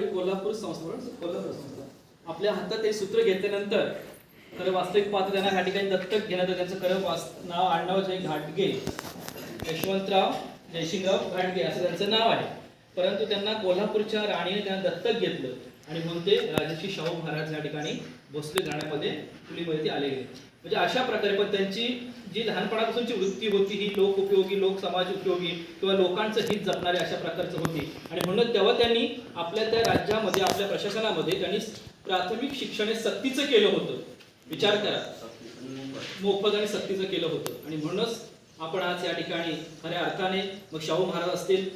ज्यावेळी कोल्हापूर संस्था कोल्हापूर संस्था. आपल्या हातात हे सूत्र घेतल्यानंतर तर वास्तविक पात्र त्यांना ह्या ठिकाणी दत्तक घेण्यात त्यांचं खरं वास नाव आडनाव जे घाटगे यशवंतराव जयसिंगराव घाटगे असं त्यांचं नाव आहे. परंतु त्यांना कोल्हापूरच्या राणीने त्यांना दत्तक घेतलं आणि म्हणून ते राजर्षी शाहू महाराज या ठिकाणी भोसले गाण्यामध्ये फुलीमध्ये ते आले गेले म्हणजे अशा प्रकारे पण त्यांची जी लहानपणापासूनची वृत्ती होती ही लोक उपयोगी लोक समाज उपयोगी किंवा लोकांचं हित जपणारे अशा प्रकारचं होती. आणि म्हणून तेव्हा त्यांनी आपल्या त्या राज्यामध्ये आपल्या प्रशासनामध्ये त्यांनी प्राथमिक शिक्षण हे सक्तीचं केलं होतं. विचार करा. मोफत आणि सक्तीचं केलं होतं. आणि म्हणूनच आपण आज या ठिकाणी खऱ्या अर्थाने मग शाहू महाराज असतील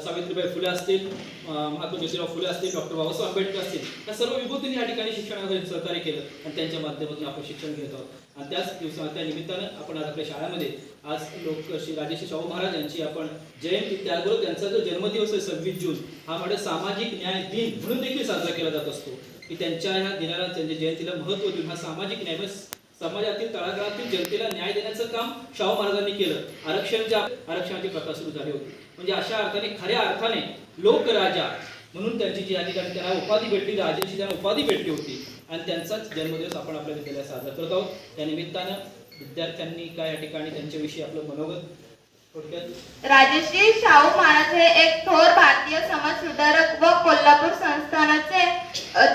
सावित्रीबाई फुले असतील महात्मा ज्योतिराव फुले असतील डॉक्टर बाबासाहेब आंबेडकर असतील या सर्व विभूतींनी या ठिकाणी शिक्षणासाठी सहकार्य केलं आणि त्यांच्या माध्यमातून आपण शिक्षण घेत आहोत. आणि त्याच दिवसा त्या निमित्तानं आपण आज आपल्या शाळेमध्ये आज लोक श्री राजेश शाहू महाराज यांची आपण जयंती त्याचबरोबर त्यांचा जो जन्मदिवस आहे सव्वीस जून हा म्हणजे सामाजिक न्याय दिन म्हणून देखील साजरा केला जात असतो. की त्यांच्या ह्या दिनाला त्यांच्या जयंतीला महत्त्व देऊन हा सामाजिक न्याय समाजातील तळागाळातील जनतेला न्याय देण्याचं काम शाहू महाराजांनी केलं. आरक्षणच्या आरक्षणाचे प्रकार सुरू झाले होते. म्हणजे अशा अर्थाने खऱ्या अर्थाने लोकराजा म्हणून त्यांची जी आधी ठिकाणी त्यांना उपाधी भेटली राजाची त्यांना उपाधी भेटली होती. आणि त्यांचाच जन्मदिवस आपण आपल्या विद्यालयात साजरा करत आहोत. त्या निमित्तानं विद्यार्थ्यांनी काय या ठिकाणी त्यांच्याविषयी आपलं मनोगत राजश्री शाहू महाराज हे एक थोर भारतीय समाज सुधारक व कोल्हापूर संस्थानाचे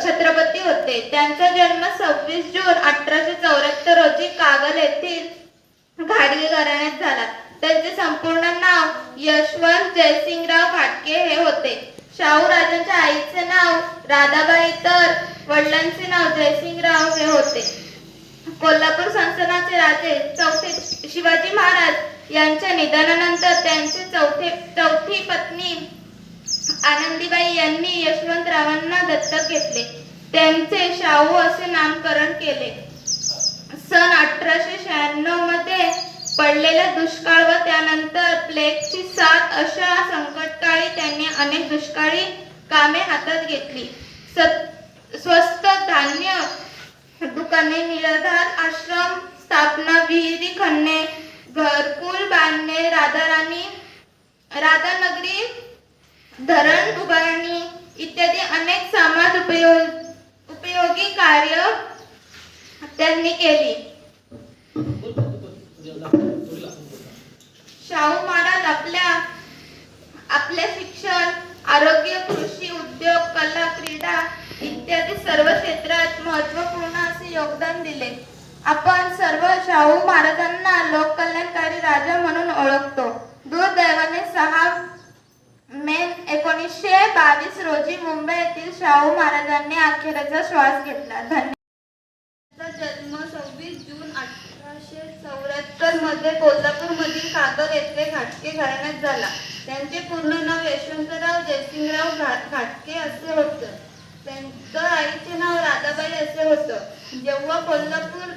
छत्रपती होते. त्यांचा जन्म सव्वीस जून अठराशे चौऱ्याहत्तर रोजी कागल येथील घाडगे घराण्यात झाला. त्यांचे संपूर्ण नाव यशवंत जयसिंगराव फाटके हे होते. शाहू राजांच्या आईचे नाव राधाबाई तर वडिलांचे नाव जयसिंगराव हे होते. कोल्हापूर संस्थानाचे राजे चौथे शिवाजी महाराज यांच्या निधनानंतर त्यांचे चौथे चौथी पत्नी आनंदीबाई यांनी यशवंतरावांना दत्तक घेतले. त्यांचे शाहू असे नामकरण केले. सन अठराशे शहाण्णवमध्ये पडलेला दुष्काळ व त्यानंतर प्लेगची साथ अशा संकटकाळी त्यांनी अनेक दुष्काळी कामे हातात घेतली. स्वस्त धान्य दुकाने निराधार आश्रम स्थापना विहिरी खणणे घरकुल बांधणे राधाराणी राधानगरी धरण उभारणी इत्यादी अनेक समाज उपयोग उपयोगी कार्य त्यांनी केली. शाहू महाराज आपल्या आपले शिक्षण आरोग्य कृषी उद्योग कला क्रीडा इत्यादी सर्व क्षेत्रात महत्त्वपूर्ण असे योगदान दिले. आपण सर्व शाहू महाराजांना लोककल्याणकारी राजा म्हणून ओळखतो. दुर्दैवाने सहा मे एकोणीसशे बावीस रोजी मुंबई येथील शाहू महाराजांनी अखेरचा श्वास घेतला. धन्यवाद त्यांचा जन्म सव्वीस जून अठराशे चौऱ्याहत्तर मध्ये कोल्हापूर मधील कागल येथे घाटके घराण्यात झाला. त्यांचे पूर्ण नाव यशवंतराव जयसिंगराव घाटके असे होतं. त्यांचं आईचे नाव राधाबाई असे होतं. जेव्हा कोल्हापूर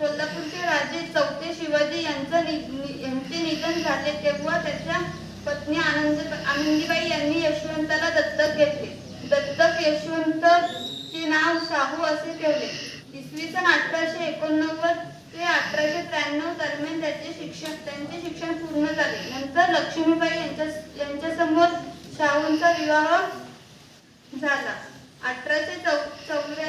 कोल्हापूरचे राजे चौथे शिवाजी यांचं नि- नि- यांचे निधन झाले तेव्हा त्याच्या पत्नी आनंद आनंदीबाई यांनी यशवंताला दत्तक घेतले. दत्तक यशवंतचे नाव शाहू असे ठेवले. इसवी सन अठराशे एकोणनव्वद ते अठराशे त्र्याण्णव दरम्यान त्याचे शिक्षण त्यांचे शिक्षण पूर्ण झाले. नंतर लक्ष्मीबाई यांच्या यांच्या समोर शाहूंचा विवाह झाला. अठराशे चौ चौऱ्या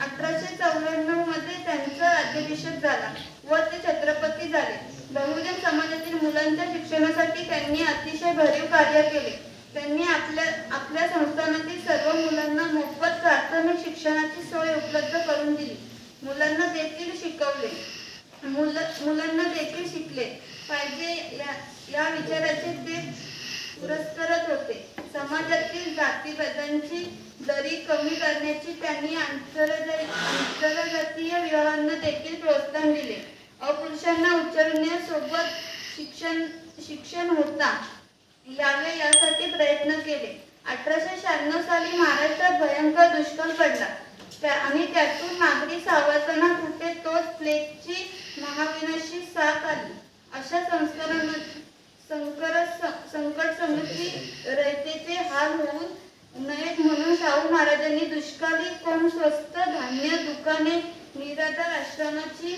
अठराशे चौऱ्याण्णवमध्ये त्यांचा राज्याभिषेक झाला व ते छत्रपती झाले. बहुजन समाजातील मुलांच्या शिक्षणासाठी त्यांनी अतिशय भरीव कार्य केले. त्यांनी आपल्या आपल्या संस्थानातील सर्व मुलांना मोफत प्राथमिक शिक्षणाची सोय उपलब्ध करून दिली. मुलांना देखील शिकवले. मुल मुलांना देखील शिकले. पाहिजे या या विचाराचे ते पुरस्कारत होते. समाजातील जातीभेदांची दरी कमी करण्याची त्यांनी आंतरजातीय विवाहांना देखील प्रोत्साहन दिले. अपुरुषांना उच्चारण्यासोबत शिक्षण शिक्षण होता. यावे यासाठी प्रयत्न केले. अठराशे शहाण्णव साली महाराष्ट्रात भयंकर दुष्काळ पडला. आणि त्यातून नागरी सावरताना कुठे तोच प्लेगची महाविनाशी साथ आली. अशा संस्कारांमध्ये संकर संकट समिती रयतेचे हाल होऊन नयेत म्हणून शाहू महाराजांनी दुष्काळी कोण स्वस्त धान्य दुकाने निराधार आश्रमाची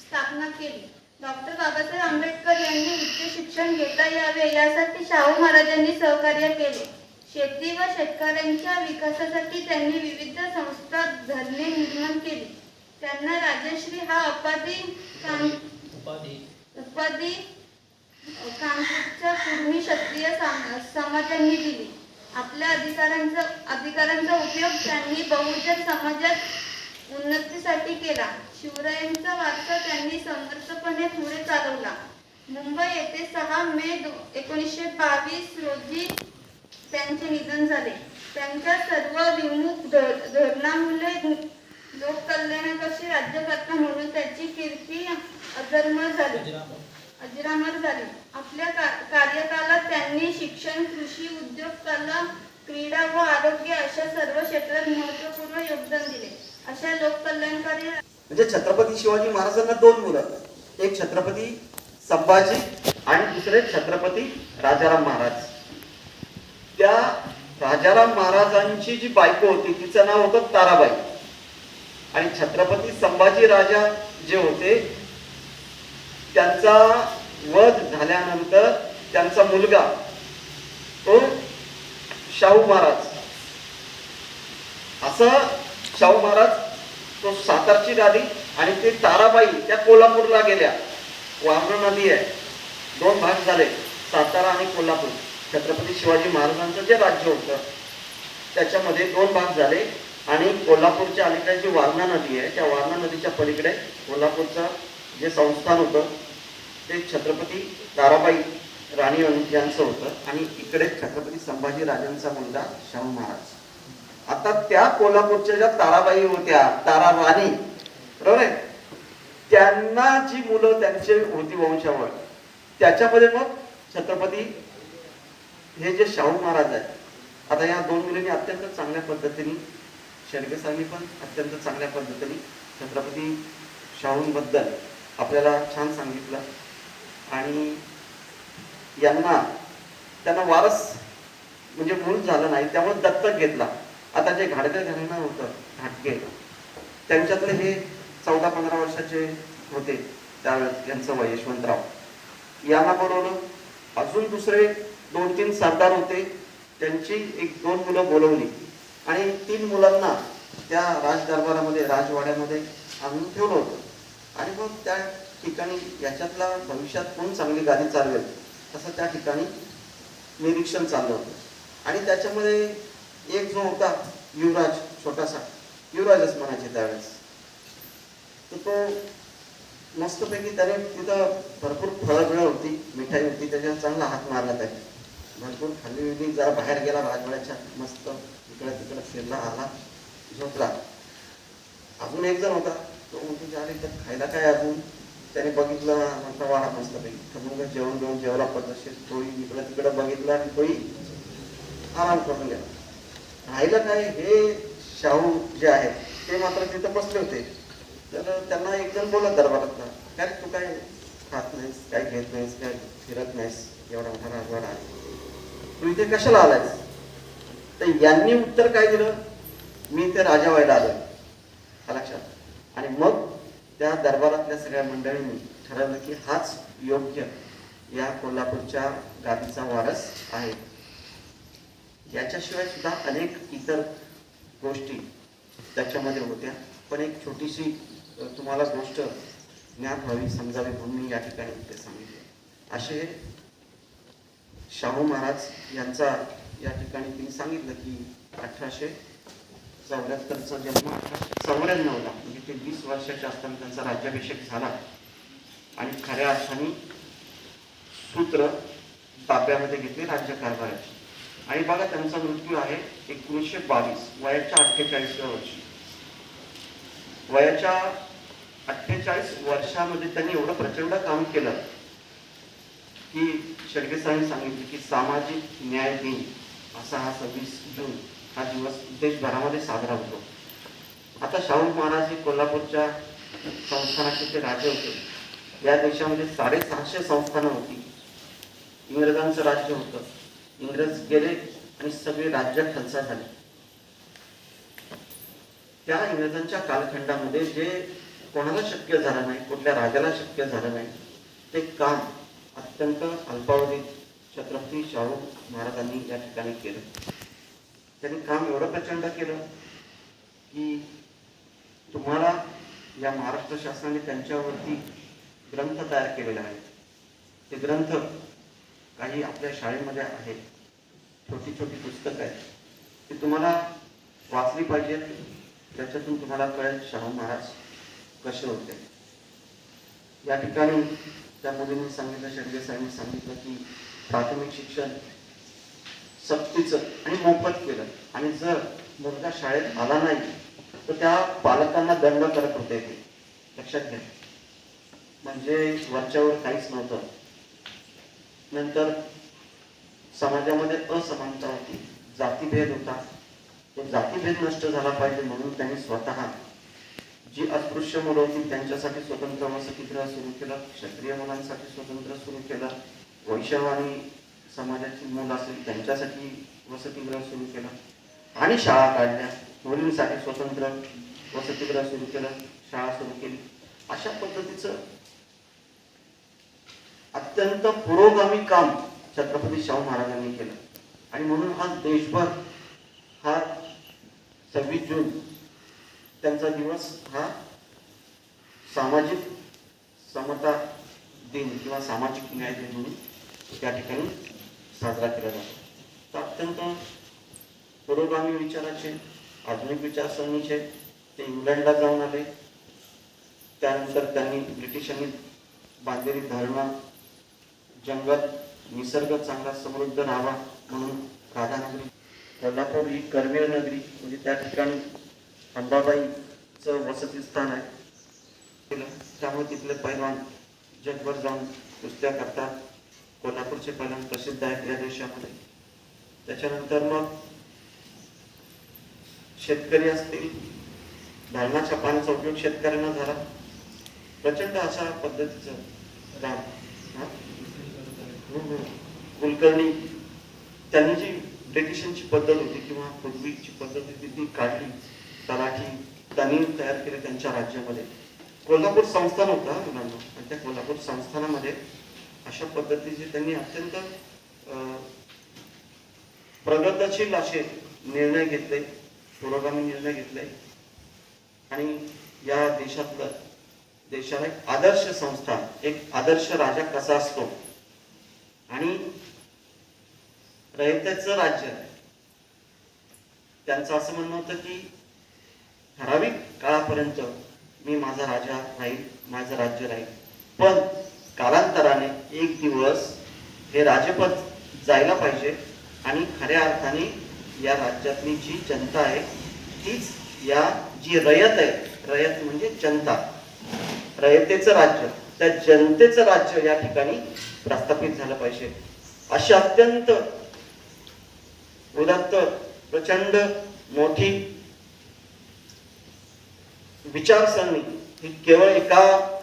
स्थापना केली. डॉक्टर बाबासाहेब आंबेडकर यांनी उच्च शिक्षण घेता यावे यासाठी शाहू महाराजांनी सहकार्य केले. शेती व शेतकऱ्यांच्या विकासासाठी त्यांनी विविध संस्था धरणे निर्माण केली. त्यांना राजश्री हा उपाधी उपाधी. उपाधी कानपूरच्या कुर्मी क्षत्रिय सम- समाजांनी दिली. आपल्या अधिकारांचा अधिकारांचा उपयोग त्यांनी बहुजन समाजात उन्नतीसाठी केला. शिवरायांचा वारसा त्यांनी समर्थपणे पुढे चालवला. मुंबई येथे सहा मे एकोणीसशे बावीस रोजी त्यांचे निधन झाले. त्यांच्या सर्व विमुख धो- धोरणामुळे लोककल्याणाकरची राज्यकर्ता म्हणून त्याची कीर्ती अजन्म झाली. अजरामर झाले. आपल्या कार्यकालात त्यांनी शिक्षण कृषी उद्योग कला क्रीडा व आरोग्य अशा सर्व क्षेत्रात महत्त्वपूर्ण योगदान दिले. अशा लोककल्याणकारी म्हणजे छत्रपती शिवाजी महाराजांना दोन मुलं एक छत्रपती संभाजी आणि दुसरे छत्रपती राजाराम महाराज. त्या राजाराम महाराजांची जी बायको होती तिचं नाव होतं ताराबाई. आणि छत्रपती संभाजी राजा जे होते त्यांचा वध झाल्यानंतर त्यांचा मुलगा तो शाहू महाराज. असं शाहू महाराज तो सातारची गादी आणि ते ताराबाई त्या कोल्हापूरला गेल्या. वारणा नदी आहे. दोन भाग झाले सातारा आणि कोल्हापूर. छत्रपती शिवाजी महाराजांचं जे राज्य होतं त्याच्यामध्ये दोन भाग झाले. आणि कोल्हापूरच्या अलीकडे जी वारणा नदी आहे त्या वारणा नदीच्या पलीकडे कोल्हापूरचं जे संस्थान होतं ते छत्रपती ताराबाई राणी यांचं होतं. आणि इकडे छत्रपती संभाजी राजांचा मुलगा शाहू महाराज. आता त्या कोल्हापूरच्या ज्या ताराबाई होत्या तारा राणी बरोबर आहे? त्यांना जी मुलं त्यांचे होती वंशावळ त्याच्यामध्ये मग छत्रपती हे जे शाहू महाराज आहेत आता या दोन मुलींनी अत्यंत चांगल्या पद्धतीने शेडगेसांनी पण अत्यंत चांगल्या पद्धतीने छत्रपती शाहूंबद्दल आपल्याला छान सांगितलं. आणि यांना त्यांना वारस म्हणजे मूल झालं नाही त्यामुळे दत्तक घेतला. आता जे घाडगे घराणं होतं घाटगे त्यांच्यातले हे चौदा पंधरा वर्षाचे होते त्यावेळेस यांचं वय यशवंतराव. यांना बोलवलं अजून दुसरे दोन तीन सरदार होते त्यांची एक दोन मुलं बोलवली. आणि तीन मुलांना त्या राज दरबारामध्ये राजवाड्यामध्ये आणून ठेवलं होतं. आणि मग त्या ठिकाणी याच्यातला भविष्यात कोण चांगली गाडी चालवेल असं त्या ठिकाणी निरीक्षण चाललं होतं. आणि त्याच्यामध्ये एक जो होता युवराज छोटासा युवराजच म्हणायचे त्यावेळेस. तर तो मस्तपैकी त्याने तिथं भरपूर फळं बिळं होती मिठाई होती त्याच्यावर चांगला हात मारला त्याने. भरपूर खाली विली जरा बाहेर गेला राजवाड्याच्या मस्त इकडं तिकडं फिरला आला झोपला. अजून एक जण होता. तो म्हणतो अरे इथं खायला काय अजून? त्याने बघितलं म्हटलं वाढा मस्तपैकी. तर मग जेवण घेऊन जेवला पद्धतशीर थोडी इकडं तिकडं बघितलं आणि तोही आराम करून गेला. राहिलं काय हे शाहू जे आहेत ते मात्र तिथं बसले होते. तर त्यांना एक जण बोलत दरबारात काय तू काय खात नाहीस काय घेत नाहीस काय फिरत नाहीस? एवढा मोठा राजवाडा आहे. तू इथे कशाला आलायस? तर यांनी उत्तर काय दिलं मी ते राजा व्हायला आलोय हा लक्षात. आणि मग त्या दरबारातल्या सगळ्या मंडळींनी ठरवलं की हाच योग्य या कोल्हापूरच्या गादीचा वारस आहे. याच्याशिवाय सुद्धा अनेक इतर गोष्टी त्याच्यामध्ये होत्या. पण एक छोटीशी तुम्हाला गोष्ट ज्ञात व्हावी समजावी म्हणून मी या ठिकाणी ते सांगितले. असे शाहू महाराज यांचा या ठिकाणी तिने सांगितलं की अठराशे चौऱ्याहत्तरचा जन्म अठराशे चौऱ्याण्णवला म्हणजे ते वीस वर्षाच्या असताना त्यांचा राज्याभिषेक झाला. आणि खऱ्या अर्थाने सूत्र ताब्यामध्ये घेतले राज्यकारभाराची. आणि बघा त्यांचा मृत्यू आहे एकोणीसशे बावीस वयाच्या अठ्ठेचाळीसव्या वर्षी. वयाच्या अठ्ठेचाळीस वर्षामध्ये त्यांनी एवढं प्रचंड काम केलं. की शेडगे साहेबांनी सांगितले की सामाजिक न्याय दिन असा हा सव्वीस जून हा दिवस देशभरामध्ये साजरा होतो. आता शाहू महाराज हे कोल्हापूरच्या संस्थानाचे ते राजे होते. या देशामध्ये साडेसहाशे संस्थानं होती. इंग्रजांचं राज्य होतं. इंग्रज गेले आणि सगळे राज्य खालसा झाले. त्या इंग्रजांच्या कालखंडामध्ये जे कोणाला शक्य झालं नाही कुठल्या राजाला शक्य झालं नाही ते काम अत्यंत अल्पावधीत छत्रपती शाहू महाराजांनी या ठिकाणी केलं. त्यांनी काम एवढं प्रचंड केलं की तुम्हाला या महाराष्ट्र शासनाने त्यांच्यावरती ग्रंथ तयार केलेले आहेत. ते ग्रंथ काही आपल्या शाळेमध्ये आहेत. छोटी छोटी पुस्तकं आहेत. ती तुम्हाला वाचली पाहिजेत. त्याच्यातून तुम्हाला कळेल शाहू महाराज कसे होते. या ठिकाणी त्या मुलीने सांगितलं शेडगे साहेबांनी सांगितलं की प्राथमिक शिक्षण सक्तीचं आणि मोफत केलं. आणि जर मुलगा शाळेत आला नाही तर त्या पालकांना दंड करत होते ते. लक्षात घ्या. म्हणजे वरच्यावर काहीच नव्हतं. नंतर समाजामध्ये असमानता होती. जातीभेद होता. तो जातीभेद नष्ट झाला पाहिजे म्हणून त्यांनी स्वतः जी अस्पृश्य मुलं होती त्यांच्यासाठी स्वतंत्र वसतिगृह सुरू केलं क्षत्रिय मुलांसाठी स्वतंत्र सुरू केलं वैष्णव समाजाची मुलं असेल त्यांच्यासाठी वसतिगृह सुरू केला. आणि शाळा काढल्या मुलींसाठी स्वतंत्र वसतिगृह सुरू केलं शाळा सुरू केली. अशा पद्धतीचं अत्यंत पुरोगामी काम छत्रपती शाहू महाराजांनी केलं. आणि म्हणून हा देशभर हा सव्वीस जून त्यांचा दिवस हा सामाजिक समता दिन किंवा सामाजिक न्याय दिन म्हणून त्या ठिकाणी साजरा केला जातो. तर अत्यंत पुरोगामी विचाराचे आधुनिक विचारसरणीचे ते इंग्लंडला जाऊन आले. त्यानंतर त्यांनी ब्रिटिशांनी बांधलेली धरणं जंगल निसर्ग चांगला समृद्ध राहावा म्हणून राधानगरी कोल्हापूर ही कर्मीर नगरी म्हणजे त्या ठिकाणी अंबाबाईचं वसती स्थान आहे. त्यामुळे तिथले पैलवान जगभर जाऊन कुस्त्या करतात. कोल्हापूरचे पैलवान प्रसिद्ध आहेत या देशामध्ये. त्याच्यानंतर मग शेतकरी असतील धरणाच्या पाण्याचा उपयोग शेतकऱ्यांना झाला. प्रचंड अशा पद्धतीचं राम कुलकर्णी त्यांनी जी ब्रिटिशांची पद्धत होती किंवा पूर्वीची पद्धत होती ती काढली. तलाठी त्यांनी तयार केले त्यांच्या राज्यामध्ये. कोल्हापूर संस्थान होता मुलांना. आणि त्या कोल्हापूर संस्थानामध्ये अशा पद्धतीचे त्यांनी अत्यंत अं, प्रगतशील असे निर्णय घेतले पुरोगामी निर्णय घेतले. आणि या देशातलं देशाला एक आदर्श संस्थान एक आदर्श राजा कसा असतो? आणि रयतेचं राज्य त्यांचं असं म्हणणं होतं की ठराविक काळापर्यंत मी माझा राजा राहील माझं राज्य राहील. पण कालांतराने एक दिवस हे राजपद जायला पाहिजे आणि खऱ्या अर्थाने या राज्यातली जी जनता आहे तीच या जी रयत आहे रयत म्हणजे जनता. रयतेचं राज्य त्या जनतेचं राज्य या ठिकाणी प्रस्थापित झालं पाहिजे. अशी अत्यंत उदात्त प्रचंड मोठी विचारसरणी ही केवळ एका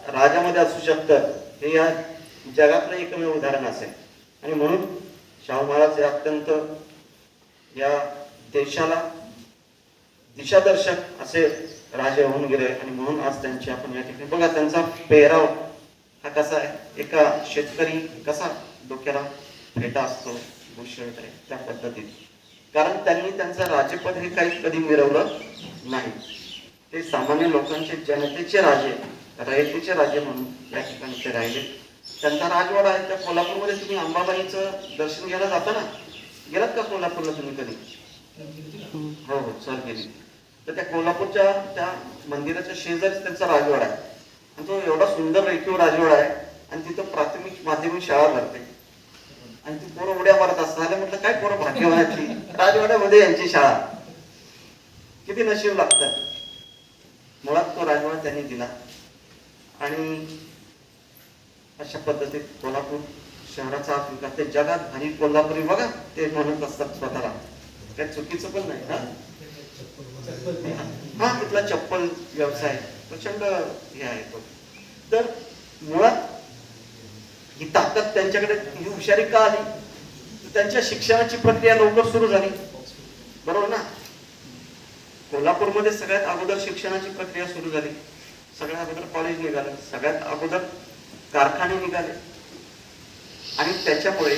राजामध्ये असू शकतं. हे या जगातलं एकमेव उदाहरण असेल. आणि म्हणून शाहू महाराज हे अत्यंत या देशाला दिशादर्शक असे राजे होऊन गेले. आणि म्हणून आज त्यांची आपण या ठिकाणी बघा त्यांचा पेहराव हा कसा आहे? एका शेतकरी कसा डोक्याला फेटा असतो? भूषण त्या पद्धतीत कारण त्यांनी त्यांचं राजेपद हे काही कधी मिळवलं नाही. ते सामान्य लोकांचे जनतेचे राजे रयतेचे राजे म्हणून या ठिकाणी ते राहिले. त्यांचा राजवाडा आहे त्या कोल्हापूरमध्ये. तुम्ही अंबाबाईचं दर्शन घ्यायला जाता ना गेलात का कोल्हापूरला तुम्ही कधी? हो हो सर गेली. तर त्या कोल्हापूरच्या त्या मंदिराच्या शेजारीच त्यांचा राजवाडा आहे. आणि तो एवढा सुंदर रेखीव राजवाडा आहे आणि तिथं प्राथमिक माध्यमिक शाळा भरते. आणि ती पोरं उड्या मारत असतात. म्हटलं काय पोरं भाग्यवानातली राजवाड्यामध्ये यांची शाळा. किती नशीब लागतात मुळात तो राजवाडा त्यांनी दिला. आणि अशा पद्धतीत कोल्हापूर शहराचा आज विकास ते जगात आणि कोल्हापुरी बघा ते म्हणत असतात स्वतःला. काय चुकीचं पण नाही हा? हा तिथला चप्पल व्यवसाय प्रचंड हे आहे तो. तर मुळात ही ताकद त्यांच्याकडे ही हुशारी का आली? त्यांच्या शिक्षणाची प्रक्रिया लवकर सुरू झाली. बरोबर ना? कोल्हापूरमध्ये सगळ्यात अगोदर शिक्षणाची प्रक्रिया सुरू झाली. सगळ्यात अगोदर कॉलेज निघालं. सगळ्यात अगोदर कारखाने निघाले. आणि त्याच्यामुळे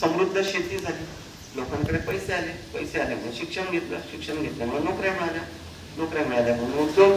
समृद्ध शेती झाली. लोकांकडे पैसे आले. पैसे आले म्हणून शिक्षण घेतलं. शिक्षण घेतल्यामुळे नोकऱ्या मिळाल्या. नोकऱ्या मिळाल्यामुळे उद्योग